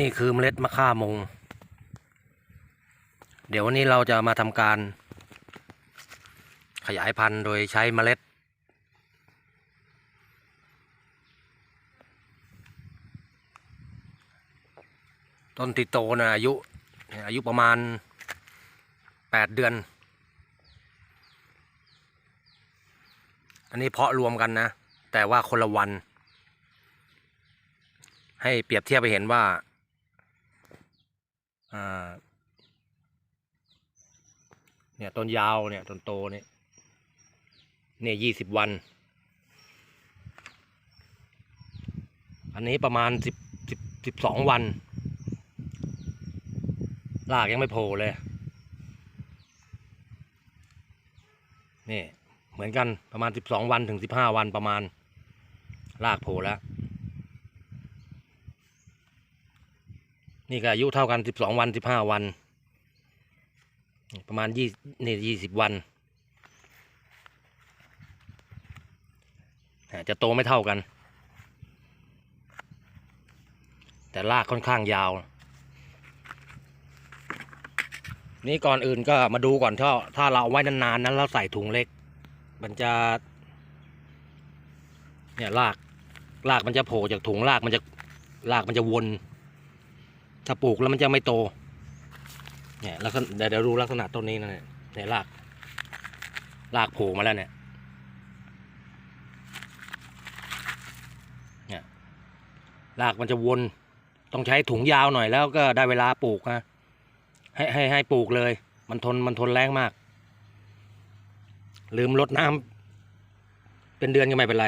นี่คือเมล็ดมะข่ามง เดี๋ยววันนี้เราจะมาทำการ ขยายพันธุ์โดยใช้เมล็ด ต้นติโตนะอายุ อายุประมาณแปดเดือน อันนี้เพาะรวมกันนะ แต่ว่าคนละวัน ให้เปรียบเทียบไปเห็นว่า เนี่ยต้นยาวเนี่ยต้นโตเนี่ยเนี่ยยี่สิบวัน อันนี้ประมาณสิบสิบสิบสองวันลากยังไม่โผล่เลย นี่ เหมือนกันประมาณสิบสองวันถึงสิบห้าวันประมาณลากโผล่แล้ว นี่ก็อายุเท่ากันสิบสองวันสิบห้าวัน ประมาณยี่นี่ยี่สิบวันจะโตไม่เท่ากัน แต่ลากค่อนข้างยาว นี่ก่อนอื่นก็มาดูก่อนถ้าถ้าเราเอาไว้นานๆนั้นเราใส่ถุงเล็ก มันจะ เนี่ยลากลากมันจะโผล่จากถุงลากมันจะลากมันจะวน ถ้าปลูกแล้วมันจะไม่โต เนี่ยลักษณะเดี๋ยวเดี๋ยวดูลักษณะต้นนี้นะเนี่ยเนี่ยรากรากโผล่มาแล้วเนี่ยเนี่ยรากมันจะวนต้องใช้ถุงยาวหน่อยแล้วก็ได้เวลาปลูกนะให้ให้ให้ปลูกเลย มันทนมันทนแรงมาก ลืมรดน้ำเป็นเดือนก็ไม่เป็นไร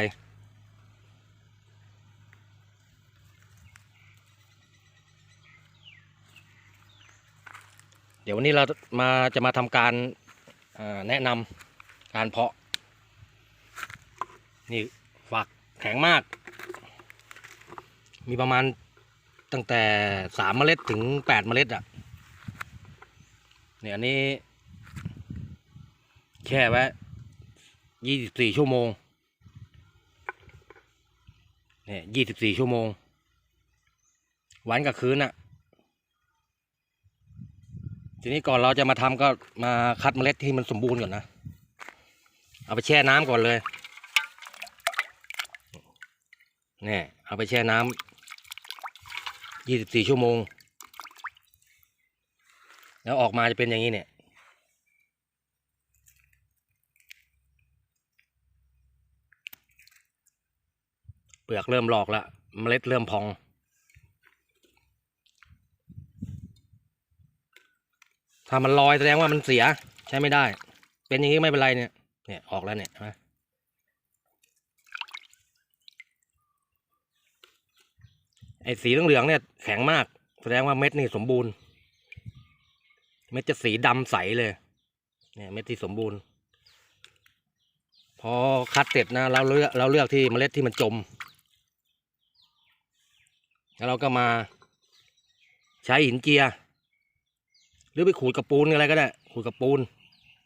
เดี๋ยววันนี้เรามาจะมาทำการแนะนำการเพาะ นี่ฝักแข็งมาก มีประมาณตั้งแต่สามเมล็ดถึงแปดเมล็ดอะเนี่ยอันนี้แช่ไว้ยี่สิบสี่ชั่วโมงเนี่ยยี่สิบสี่ชั่วโมง วันกับคืนอะ ทีนี้ก่อนเราจะมาทำก็มาคัดเมล็ดที่มันสมบูรณ์ก่อนนะ เอาไปแช่น้ำก่อนเลยเนี่ยเอาไปแช่น้ำยี่สิบสี่ชั่วโมง แล้วออกมาจะเป็นอย่างนี้เนี่ยเปลือกเริ่มหลอกแล้วเมล็ดเริ่มพอง ถ้ามันลอยแสดงว่ามันเสียใช้ไม่ได้ เป็นอย่างนี้ไม่เป็นไรเนี่ย เนี่ยออกแล้วเนี่ยเห็นไหมไอ้สีเหลืองเนี่ยแข็งมาก แสดงว่าเม็ดนี่สมบูรณ์ เม็ดจะสีดำใสเลย เนี่ยเม็ดที่สมบูรณ์ พอคัดเสร็จนะเราเลือกเราเลือกที่เมล็ดที่มันจม แล้วเราก็มาใช้หินเจียห รือไปขูดกระปูนอะไรก็ได้ขูดกระปูน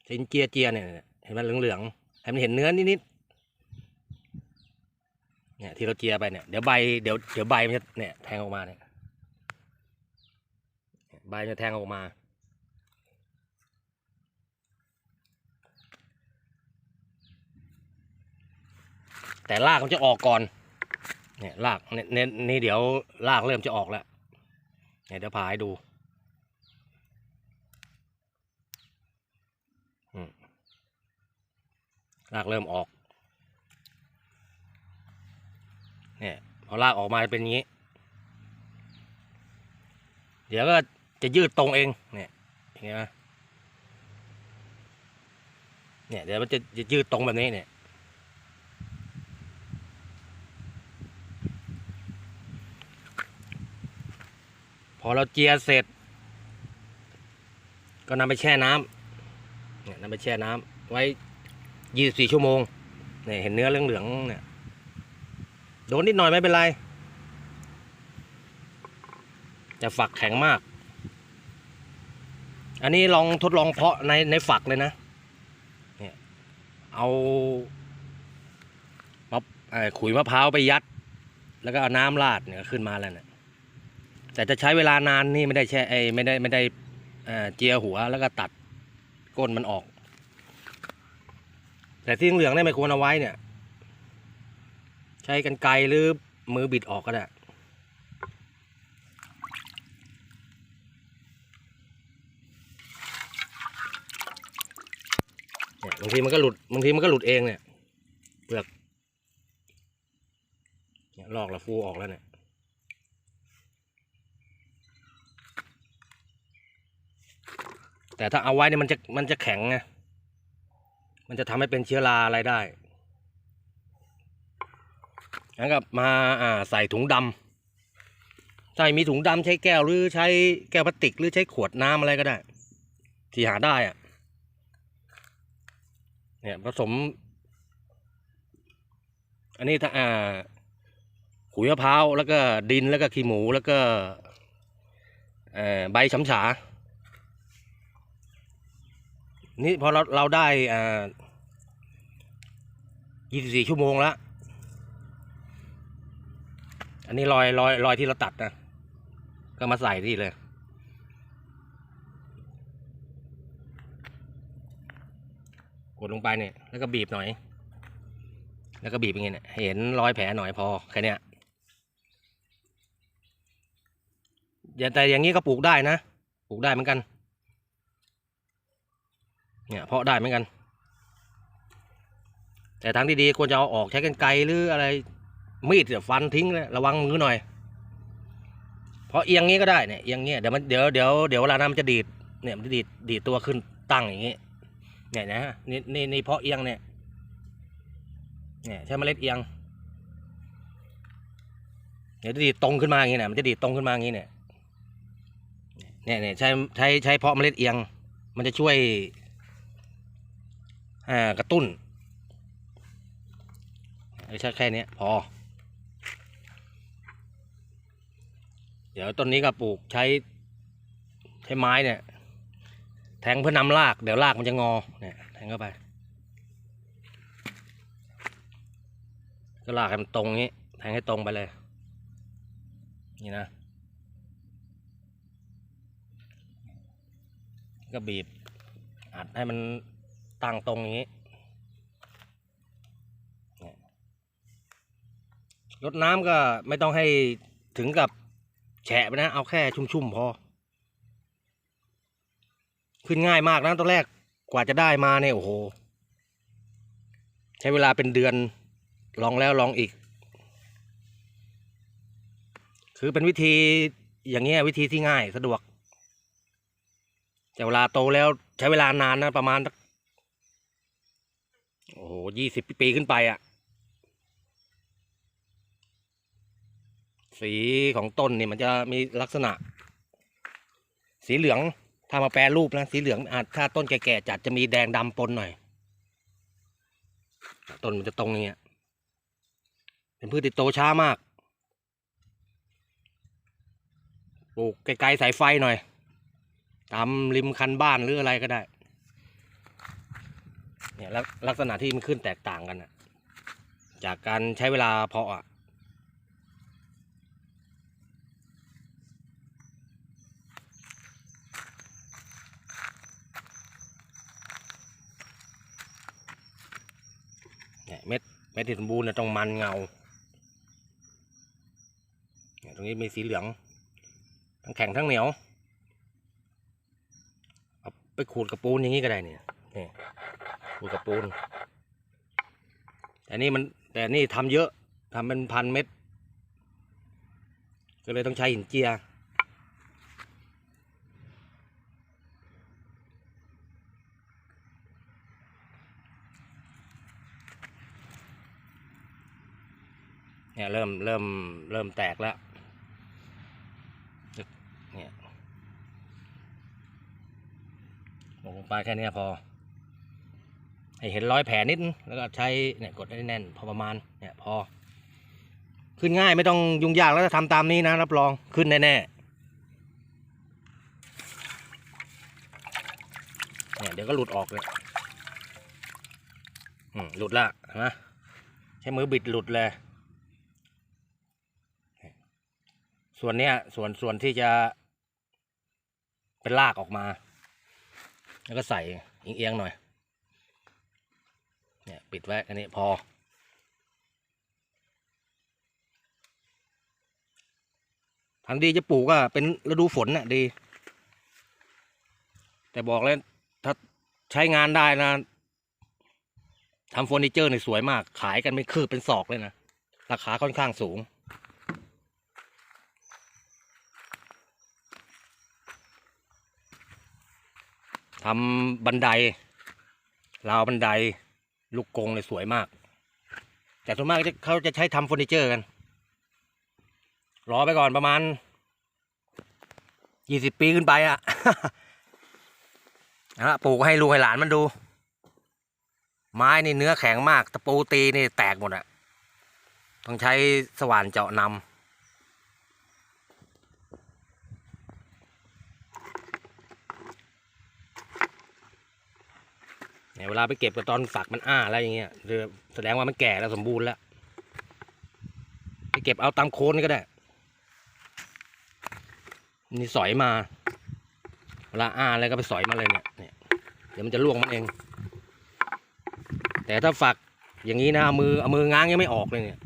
ใช้หินเจียเจียเนี่ยเห็นไหมเหลืองๆให้มันเห็นเนื้อนิดๆเนี่ยที่เราเจียไปเนี่ยเดี๋ยวใบเดี๋ยวเดี๋ยวใบมันจะเนี่ยแทงออกมาเนี่ยใบจะแทงออกมาแต่รากมันจะออกก่อน เนี่ยรากเนี่ยเนี่ยนี่เดี๋ยวรากเริ่มจะออกแล้ว เนี่ยเดี๋ยวพาให้ดู อืม รากเริ่มออก เนี่ยพอรากออกมาเป็นอย่างนี้ เดี๋ยวก็จะยืดตรงเอง เนี่ยเห็นไหมเนี่ยเดี๋ยวมันจะจะยืดตรงแบบนี้เนี่ยพอเราเจียเสร็จ ก็นำไปแช่น้ำเนี่ยนำไปแช่น้ำไว้ ยี่สิบสี่ชั่วโมงเนี่ยเห็นเนื้อเหลืองๆเนี่ยโดนนิดหน่อยไม่เป็นไร แต่ฝักแข็งมาก อันนี้ลองทดลองเพาะในในฝักเลยนะเนี่ยเอามะขุยมะพร้าวไปยัด แล้วก็เอาน้ำราดเนี่ยขึ้นมาแล้วเนี่ยแต่จะใช้เวลานานนี่ไม่ได้แช่ไอ้ไม่ได้ไม่ได้เจียหัวแล้วก็ตัดก้นมันออก แต่ที่เหลืองเนี่ยไม่ควรเอาไว้เนี่ย ใช้กันไกหรือมือบิดออกก็ได้บางทีมันก็หลุดบางทีมันก็หลุดเองเนี่ยเปลือกเนี่ยลอกแล้วฟูออกแล้วเนี่ยแต่ถ้าเอาไว้เนี่ยมันจะมันจะแข็งไง มันจะทำให้เป็นเชื้อราอะไรได้งั้นก็มาอ่าใส่ถุงดำใส่มีถุงดำใช้แก้วหรือใช้แก้วพลาสติกหรือใช้ขวดน้ำอะไรก็ได้ ที่หาได้อะเนี่ยผสม อันนี้ถ้าอ่าขุยมะพร้าวแล้วก็ดินแล้วก็ขี้หมูแล้วก็ใบฉำฉา นี่พอเราเราได้อ่า24 ชั่วโมงแล้ว อันนี้รอยรอยรอยที่เราตัดนะ ก็มาใส่ที่เลยกดลงไปเนี่ยแล้วก็บีบหน่อย แล้วก็บีบอย่างเงี้ยเห็นรอยแผลหน่อยพอแค่เนี้ยอย่าแต่อย่างนี้ก็ปลูกได้นะ ปลูกได้เหมือนกัน เนี่ยเพาะได้เหมือนกัน แต่ทางที่ดีควรจะเอาออกใช้กันไกรหรืออะไรมีดเสียฟันทิ้งเลยระวังมือหน่อย เพราะเอียงงี้ก็ได้เนี่ยเอียงเงี้ยเดี๋ยวมันเดี๋ยวเดี๋ยวเดี๋ยวเวลาน้ำมันจะดีดเนี่ยมันจะดีดดีดตัวขึ้นตั้งอย่างงี้เนี่ยนะนี่นี่นี่เพาะเอียงเนี่ยเนี่ยใช้เมล็ดเอียงเดี๋ยวจะดีดตรงขึ้นมาอย่างงี้เนี่ยมันจะดีดตรงขึ้นมาอย่างงี้เนี่ยเนี่ยเนี่ยใช้ใช้ใช้เพาะเมล็ดเอียง มันจะช่วย กระตุ้นใช่แค่นี้พอ เดี๋ยวต้นนี้ก็ปลูกใช้ใช้ไม้เนี่ย แทงเพื่อนำราก เดี๋ยวรากมันจะงอเนี่ยแทงเข้าไป ก็ลากให้มันตรงนี้ แทงให้ตรงไปเลย นี่นะ ก็บีบอัดให้มัน ตั้งตรงนี้รดน้ำก็ไม่ต้องให้ถึงกับแฉะไปนะ เอาแค่ชุ่มๆพอ ขึ้นง่ายมากนะตอนแรกกว่าจะได้มาเนี่ยโอ้โห ใช้เวลาเป็นเดือนลองแล้วลองอีก คือเป็นวิธีอย่างเงี้ยวิธีที่ง่ายสะดวก แต่เวลาโตแล้วใช้เวลานานนะประมาณ โอ้โหยี่สิบปีขึ้นไปอะ่ะ สีของต้นนี่มันจะมีลักษณะ สีเหลืองถ้ามาแปรรูปนะ สีเหลืองอาจถ้าต้นแก่ๆจัดจะมีแดงดำปนหน่อย ต้นมันจะตรงอย่างเงี้ย เป็นพืชที่โตช้ามาก ปลูกไกลๆสายไฟหน่อย ตามริมคันบ้านหรืออะไรก็ได้ เนี่ยลักษณะที่มันขึ้นแตกต่างกันนะจากการใช้เวลาเพาะอะเนี่ยเม็ดเม็ดที่สมบูรณ์เนี่ยต้องมันเงาเนี่ยตรงนี้มีสีเหลือง ทั้งแข็งทั้งเหนียว เอาไปขูดกระปูนอย่างนี้ก็ได้เนี่ยนี่ ดกระปูนแต่นี่มันแต่นี่ทำเยอะทำเป็นพันเม็ดก็เลยต้องใช้หินเจียเนี่ยเริ่มเริ่มเริ่มแตกแล้วเนี่ยลงไปแค่นี้พอ ให้เห็นรอยแผลนิดแล้วก็ใช้เนี่ยกดให้แน่นพอประมาณเนี่ยพอ ขึ้นง่ายไม่ต้องยุ่งยากแล้วถ้าทำตามนี้นะ รับรองขึ้นแน่ๆเนี่ยเดี๋ยวก็หลุดออกเลยหลุดละนไหมใช้มือบิดหลุดเลย ส่วนเนี้ยส่วนส่วนที่จะเป็นรากออกมา แล้วก็ใส่เอียงๆหน่อย เนี่ยปิดไว้อันนี้พอ ทางดีจะปลูกก็เป็นฤดูฝนน่ะดี แต่บอกเลยถ้าใช้งานได้นะทำเฟอร์นิเจอร์นี่สวยมาก ขายกันไม่คืบเป็นศอกเลยนะ ราคาค่อนข้างสูงทำบันไดราวบันได ลูกกงเลยสวยมาก แต่ส่วนมากจะเขาจะใช้ทำเฟอร์นิเจอร์กัน รอไปก่อนประมาณยี่สิบปีขึ้นไปอะนะปลูกให้ลูกให้หลานมันดู ไม้นี่เนื้อแข็งมาก ตะปูตีนี่แตกหมดอะต้องใช้สว่านเจาะนำ เนี่ยเวลาไปเก็บกับตอนฝักมันอ้าแล้วอย่างเงี้ยคือแสดงว่ามันแก่แล้วสมบูรณ์แล้วไปเก็บเอาตามโคนก็ได้นี่สอยมาเวลาอ้าอะไรก็ไปสอยมาเลยเนี่ยเนี่ยเดี๋ยวมันจะล่วงมันเอง แต่ถ้าฝักอย่างนี้นะมือเอามือง้างยังไม่ออกเลยเนี่ย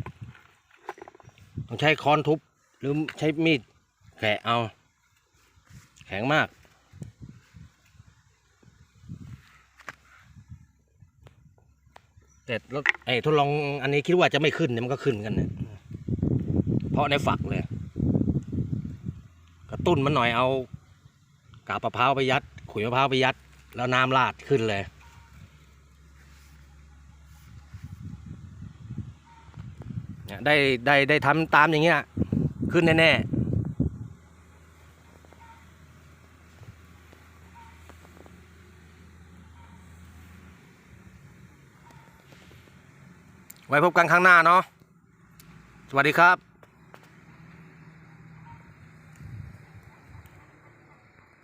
ต้องใช้ค้อนทุบหรือใช้มีดแกะเอา แข็งมาก แต่รถไอ้ทดลองอันนี้คิดว่าจะไม่ขึ้นเนี่ยมันก็ขึ้นกันเนี่ยเพราะในฝักเลยกระตุ้นมันหน่อยเอากาบมะพร้าวไปยัด ขุยมะพร้าวไปยัด แล้วน้ำราดขึ้นเลยเนี่ยได้ได้ได้ทำตามอย่างเงี้ย ขึ้นแน่ๆ ไว้พบกันครั้งหน้าเนาะสวัสดีครับ